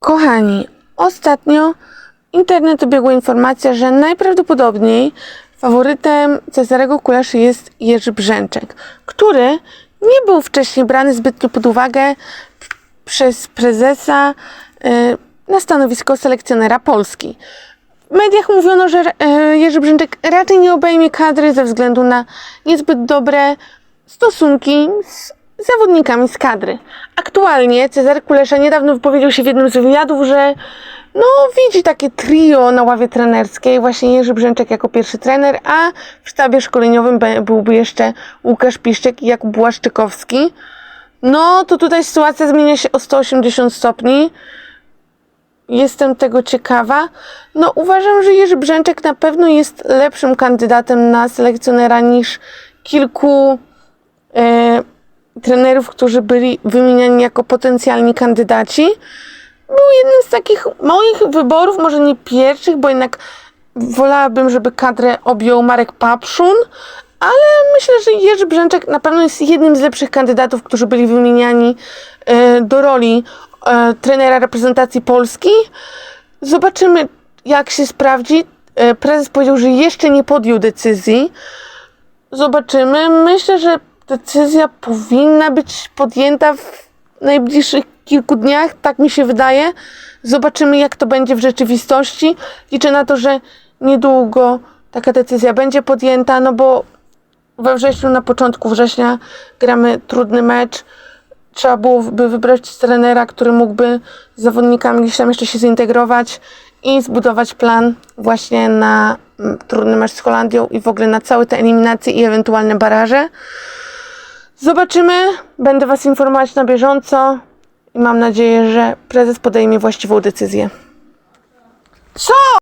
Kochani, ostatnio internet obiegła informacja, że najprawdopodobniej faworytem Cezarego Kulaszy jest Jerzy Brzęczek, który nie był wcześniej brany zbytnio pod uwagę przez prezesa y, na stanowisko selekcjonera Polski. W mediach mówiono, że e, Jerzy Brzęczek raczej nie obejmie kadry ze względu na niezbyt dobre stosunki z zawodnikami z kadry. Aktualnie Cezary Kulesza niedawno wypowiedział się w jednym z wywiadów, że no, widzi takie trio na ławie trenerskiej, właśnie Jerzy Brzęczek jako pierwszy trener, a w sztabie szkoleniowym byłby jeszcze Łukasz Piszczek i Jakub Błaszczykowski. No, to tutaj sytuacja zmienia się o 180 stopni. Jestem tego ciekawa. No, uważam, że Jerzy Brzęczek na pewno jest lepszym kandydatem na selekcjonera niż kilku trenerów, którzy byli wymieniani jako potencjalni kandydaci. Był jednym z takich moich wyborów, może nie pierwszych, bo jednak wolałabym, żeby kadrę objął Marek Papszun, ale myślę, że Jerzy Brzęczek na pewno jest jednym z lepszych kandydatów, którzy byli wymieniani e, do roli e, trenera reprezentacji Polski. Zobaczymy, jak się sprawdzi. E, Prezes powiedział, że jeszcze nie podjął decyzji. Zobaczymy. Myślę, że decyzja powinna być podjęta w najbliższych kilku dniach, tak mi się wydaje. Zobaczymy, jak to będzie w rzeczywistości. Liczę na to, że niedługo taka decyzja będzie podjęta, no bo we wrześniu, na początku września gramy trudny mecz. Trzeba byłoby wybrać trenera, który mógłby z zawodnikami gdzieś tam jeszcze się zintegrować i zbudować plan właśnie na mm, trudny mecz z Holandią i w ogóle na całe te eliminacje i ewentualne baraże. Zobaczymy, będę Was informować na bieżąco i mam nadzieję, że prezes podejmie właściwą decyzję. Co?